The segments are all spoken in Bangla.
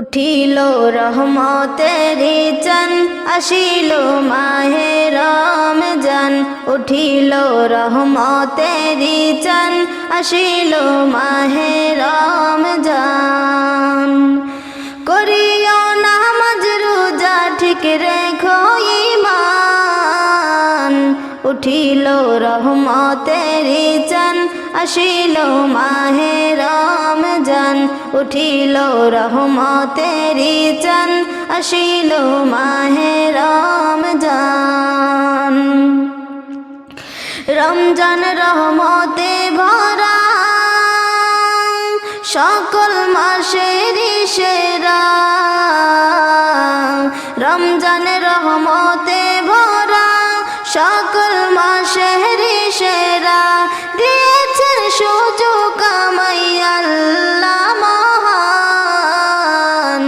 উঠিল রহমতের চন আসিল মাহে জন উঠিল রহমতের চন আসিল মাহে রমজান। উঠিল রহমতেরি চন, আসিল মাহে রমজান। উঠিল রহমতেরি চন, আসিল মাহে রমজান। রমজান রহমতে ভরা, সকল মাসেরই সেরা। রমজান রহমতে ভরা, সকল মাসেরই সেরা দিয়েছেন সুযোগ আমায় আল্লাহ মহান।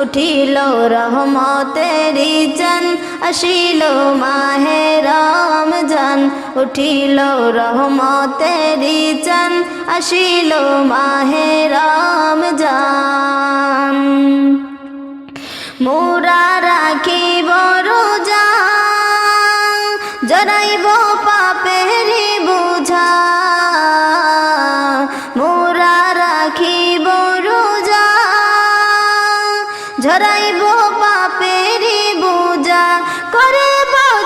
উঠিল রহমতেরি চন, আসিল মাহে রমজান। উঠিল রহমতেরি চন, আসিল মাহে রমজান। মোরা রাখিব ঝরাইব পাপেরি বুঝা করে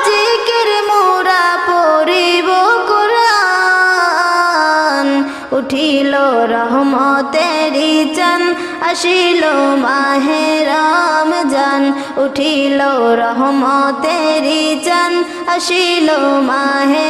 জিকির মোরা, পড়িব কোরআন। উঠিল রহমতেরি চন আসিল মাহে রমজান। উঠিল রহমতেরি চন আসিল মাহে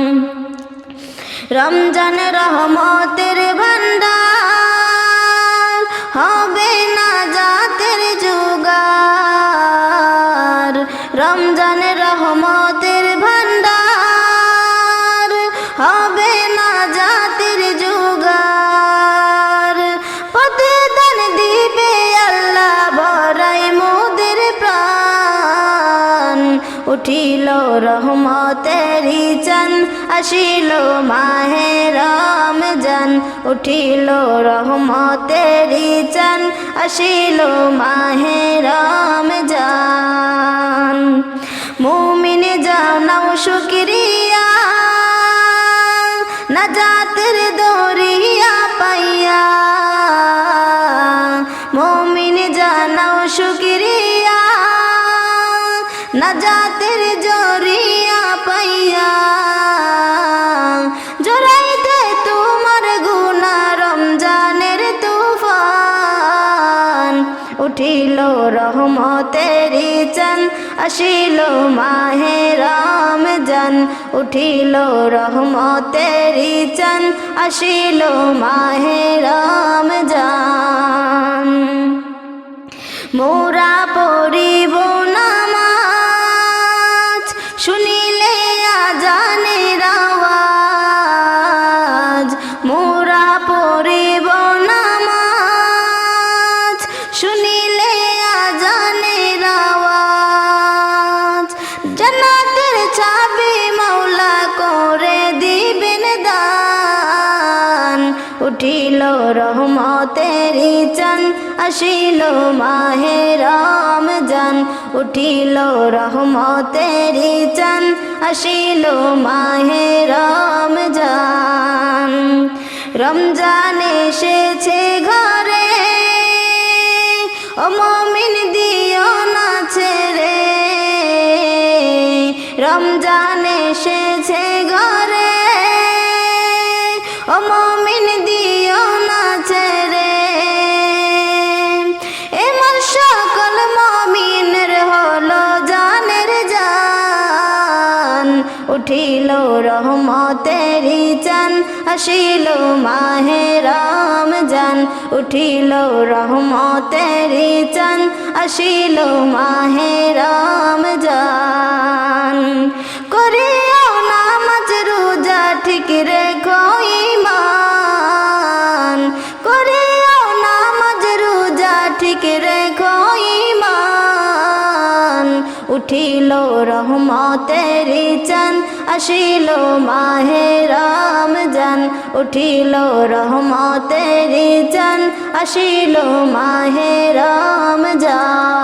রমজান রহমতের ভান্ডার হবে না জাতের যুগার রমজান উঠিল রহমতেরি চন, আসিল মাহে রমজান। উঠিল রহমতেরি চন, আসিল মাহে রমজান। মুমিন জানাও শুক্রিয়া না জাতের দরিয়া পাইয়া। মমিন জানাও শুক্রিয়া না জাতের জরিয়া পাইয়া। জোরাইতে তোমার গুনা রমজানের তুফান। উঠিল রহমতেরি চন আসিল মাহে রমজান। উঠিল রহমতেরি চন আসিল মাহে রমজান। মোরা পড়িব উঠিল রহমতেরি চন আসিল মাহে রমজান। উঠিল রহমতেরি চন আসিল মাহে রমজান। রমজান এসেছে ঘরে, ও মমিন দিও না ছেড়ে। রমজান এসেছে রহমতেরি চান আসিল মাহে রমজান উঠিল রহমতেরি চান আসিল মাহে রমজান করিও নামাজ রোজা ঠিক রেখো ইমান করিও নামাজ রোজা ঠিক রেখো ইমান উঠিল রহমতেরি চান আসিল মাহে রমজান উঠিল রহমতেরি চান আসিল মাহে রমজান।